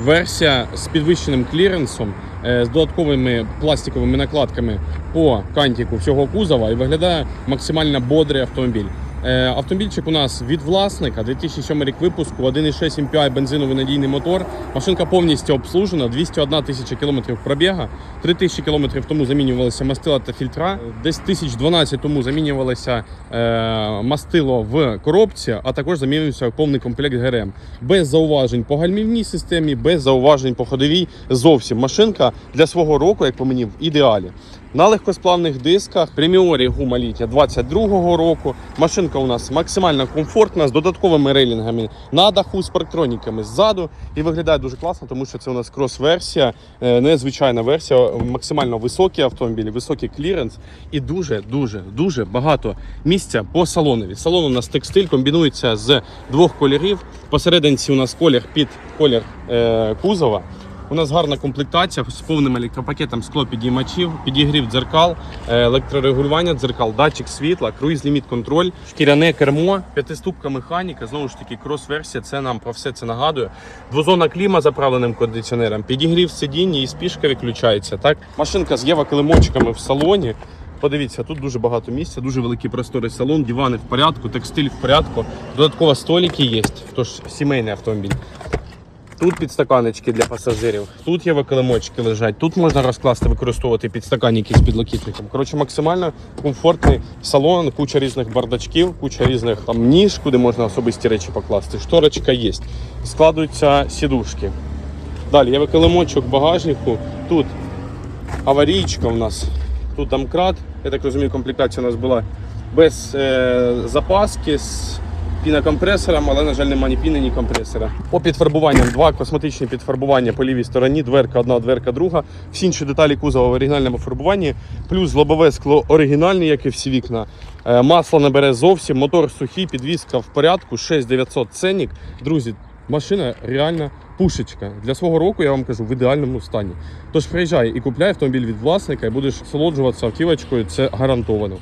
версія з підвищеним кліренсом, е, з додатковими пластиковими накладками по кантіку всього кузова і виглядає максимально бодрий автомобіль. Е, Автомобільчик у нас від власника, 2007 рік випуску, 1,6 MPI бензиновий надійний мотор. Машинка повністю обслужена, 201 тисяча кілометрів пробіга. 3 тисячі кілометрів тому замінювалися мастила та фільтра. Десь 1012 тому замінювалося е, мастило в коробці, а також замінився повний комплект ГРМ. Без зауважень по гальмівній системі, без зауважень по ходовій. Зовсім машинка для свого року, як по мені, в ідеалі. На легкосплавних дисках преміорі гума літня 22-го року. Машинка у нас максимально комфортна з додатковими рейлінгами на даху з парктроніками ззаду. І виглядає дуже класно, тому що це у нас крос-версія, е, незвичайна версія, максимально високі автомобілі, високий кліренс і дуже, дуже, дуже багато місця по салонові. Салон у нас текстиль комбінується з двох кольорів. Посерединці у нас колір під колір е, кузова. У нас гарна комплектація з повним електропакетом склопідіймачів, підігрів дзеркал, е, електрорегулювання дзеркал, датчик світла, круїз ліміт контроль, шкіряне кермо, п'ятиступка механіка. Знову ж таки, крос-версія. Це нам про все це нагадує. Двозонна кліма заправленим кондиціонером, підігрів сидіння і спішка виключається. Так, машинка з єва-килимочками в салоні. Подивіться, тут дуже багато місця, дуже великий просторий салон, дивани в порядку, текстиль в порядку. Додатково столики є, тож сімейний автомобіль. Тут підстаканечки для пасажирів, тут є викилимочки лежать, тут можна розкласти, використовувати підстаканники з підлокітником. Коротше, максимально комфортний салон, куча різних бардачків, куча різних там ніж, куди можна особисті речі покласти. Шторочка є. Складуються сідушки. Далі є викилимочок багажнику. Тут аварійка у нас. Тут домкрат. Я так розумію, комплектація у нас була без е, запаски. з пінокомпресором, але, на жаль, немає ні піни, ні компресора. По підфарбуванням два косметичні підфарбування по лівій стороні, дверка одна, дверка друга. Всі інші деталі кузова в оригінальному фарбуванні, плюс лобове скло оригінальне, як і всі вікна. Е, Масло не бере зовсім, мотор сухий, підвізка в порядку, 6900 ценник. Друзі, машина реально пушечка. Для свого року я вам кажу в ідеальному стані. Тож приїжджай і купляй автомобіль від власника і будеш солоджуватися автівочкою, це гарантовано.